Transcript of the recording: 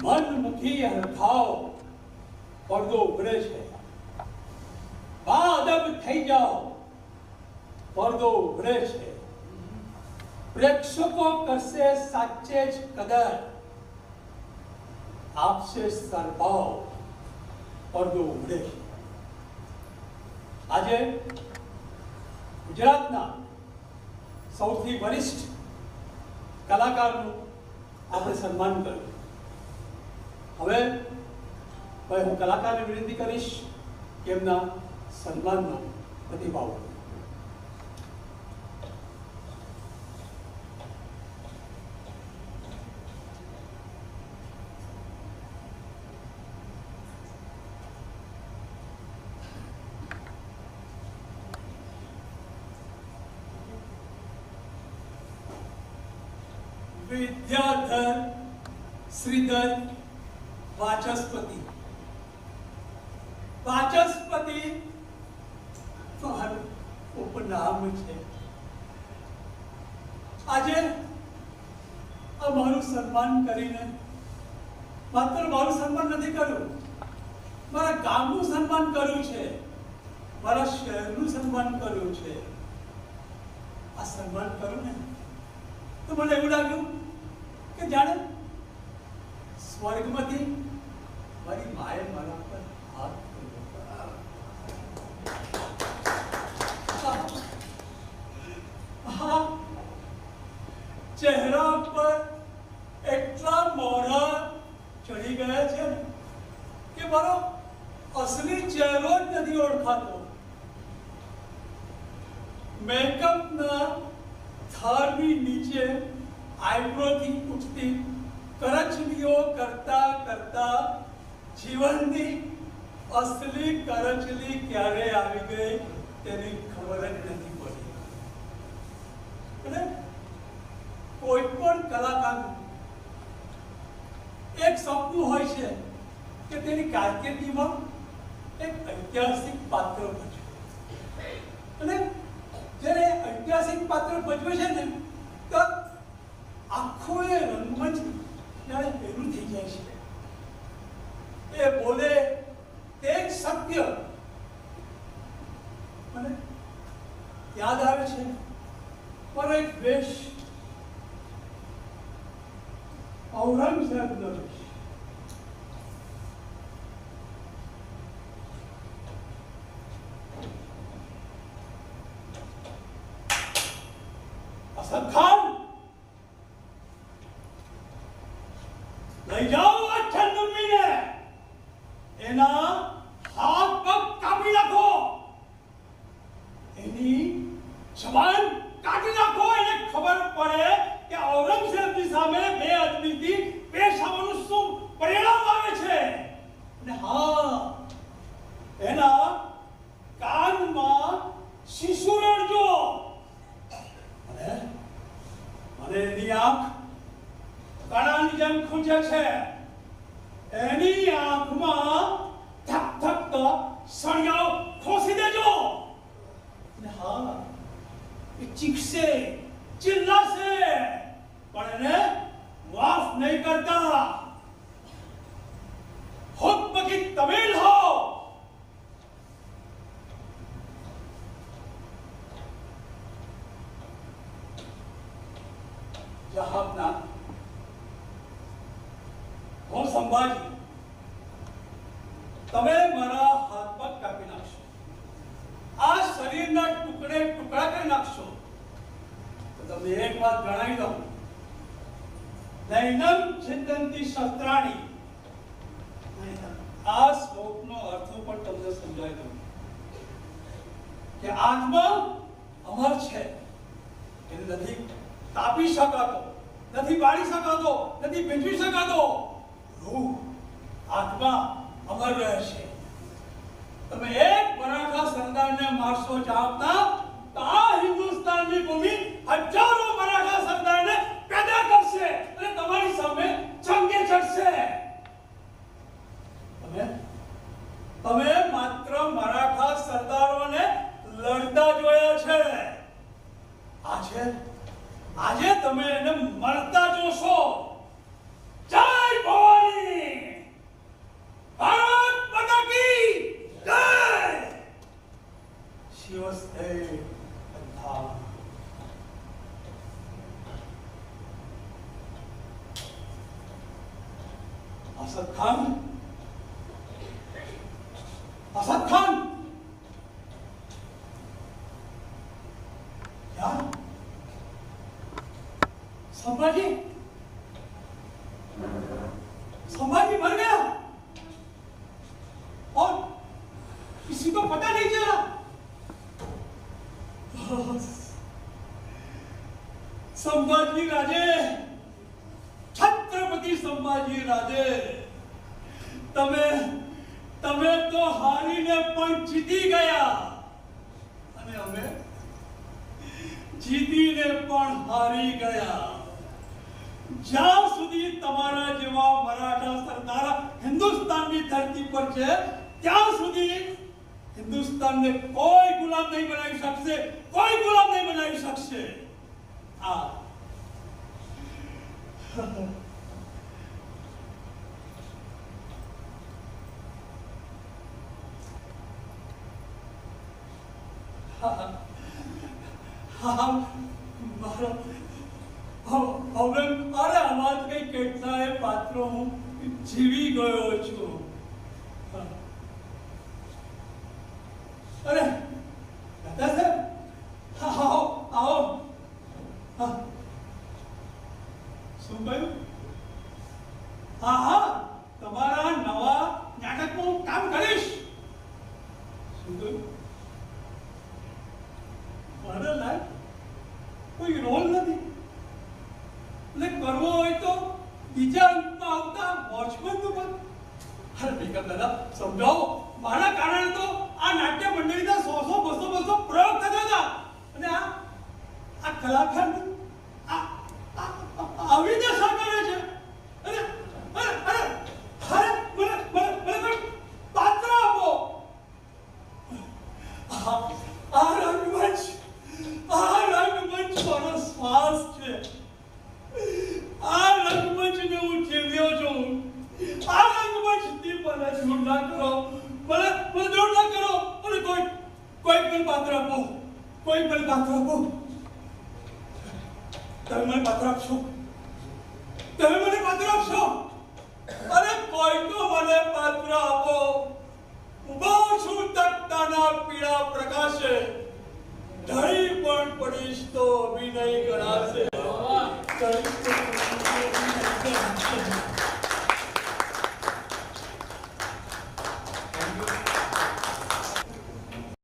મનમુખી હરખાવ પડદો ઉઘડે છે બા અદબ થઈ જાઓ પડદો ઉઘડે છે પ્રેક્ષકો કરશે સાચે જ કદર આપશે સરભાવ પડદો ઉઘડે છે આજે ગુજરાતના સૌથી વરિષ્ઠ કલાકારનું આપણે સન્માન કર્યું હવે ભાઈ હું કલાકારને વિનંતી કરીશ કે એમના સન્માનનો પ્રતિભાવ. વિદ્યાધર શ્રીધર વાચસ્પતિ વાચસ્પતિ મારું ઉપનામ છે આજે અમારું મારું સન્માન કરીને માત્ર મારું સન્માન નથી કર્યું મારા ગામનું સન્માન કર્યું છે મારા શહેરનું સન્માન કર્યું છે આ સન્માન કર્યું ને તો મને એવું લાગ્યું કે જાણે સ્વર્ગમાંથી એટલા મોઢા ચડી ગયા છે કે અસલી ચહેરો જ ઓળખાતો. મેકઅપના થાળની નીચે આઈબ્રોથી ઉઠતી કરચલીઓ કરતા કરતા જીવનની અસલી કરચલી ક્યારે આવી ગઈ તેની ખબર જ નથી પડી. કોઈ પણ કલાકાર એક સપનું હોય છે કે તેની કારકિર્દીમાં એક ઐતિહાસિક પાત્ર ભજવે. અને જ્યારે ઐતિહાસિક પાત્ર ભજવે છે ને, તો આખું એ રંગમંચ જાણે ભેરું થઈ જાય છે એ બોલે તે જ સત્ય મને યાદ આવે છે મારો એક વેશ ઔરંગઝેબનો વેશ અસદ ખાન લઈ જાઓ આ છન્નુમીને એના હાથ પગ કાપી નાખો. એની જબાન કાઢી નાખો. એને ખબર પડે કે ઔરંગઝેબની સામે બે આદમીથી પેશ આવવાનું શું પરિણામ આવે છે? અને હા, એના કાનમાં શિશુ રડજો. અને અને એની આંખ કણાની જેમ ખૂંચે છે. એની આંખમાં થક થક તો સળિયાઓ ખોસી દેજો અને હા એ ચીખશે ચિલ્લાશે પણ એને માફ નહીં કરતા હુક્મ કી તમિલ હો જહાબના હું સંભાજી તમે મારા હાથ પગ કાપી નાખશો. આ શરીરના ટુકડે ટુકડા કરી નાખશો. તમને એક વાત જણાવી દઉં. નૈનમ છિંદંતી શસ્ત્રાણી. આ શ્લોકનો અર્થ પણ તમને સમજાવી દઉં. કે આત્મા અમર છે. એને નથી કાપી શકાતો, નથી બાળી શકાતો, નથી ભીંજવી શકાતો. રૂહ, આત્મા અમર રહેશે. તમે એક મરાઠા સરદારને મારશો ચાહતા તો આ હિન્દુસ્તાનની ભૂમિ હજારો મરાઠા સરદારને પેદા કરશે અને તમારી સામે જંગે ચડશે તમે તમે માત્ર મરાઠા સરદારોને લડતા જોયા છે આજે આજે તમે એને મરતા જોશો જય ભવાની નમસ્તે અંધા Asad Khan Asad Khan. Ja? Sambhaji? Sambhaji मर गया और किसी को पता नहीं चला संभाजी राजे छत्रपति संभाजी राजे तमें તમે તો હારીને પણ જીતી ગયા. અને અમે જીતીને પણ હારી ગયા. જ્યાં સુધી તમારા જેવા મરાઠા સરદાર હિન્દુસ્તાનની ધરતી પર છે, ત્યાં સુધી હિન્દુસ્તાનને કોઈ ગુલામ નહીં બનાવી શકશે, કોઈ ગુલામ નહીં બનાવી શકશે. આ હા મારો હવે અરે આમાં કઈ કેટલાય પાત્રો હું જીવી ગયો છું અરે દાદા સાહેબ હા, આવો આવો હા. શું કહ્યું હા હા તમારા નવા નાટકમાં હું કામ કરીશ શું કહ્યું મારા લાયક કોઈ રોલ નથી એટલે કરવો હોય તો બીજા અંકમાં આવતા વોચમેનનું પણ અરે ભેગા દાદા સમજાવો મારા કારણે તો આ નાટ્ય મંડળીના સો સો બસો બસો પ્રયોગ થતા હતા અને આ આ કલાકાર આ આ- આ- આવી દશા કરે છે અરે અરે અરે અરે મને મને મને કોઈ પાત્ર આપો આ રંગમંચ મારો શ્વાસ છે. આ રંગમંચને હું જીવ્યો છું. આ રંગમંચથી મને દૂર ના કરો. મને મને દૂર ના કરો. અને કોઈ કોઈ પણ પાત્ર આપો. કોઈ પણ પાત્ર આપો. તમે મને પાત્ર આપશો? તમે મને પાત્ર આપશો? અરે કોઈ તો મને પાત્ર આપો. ઊભો છું તકતાના પીળા પ્રકાશે. ધરી પણ પડીશ તો અભિનય ગણાશે.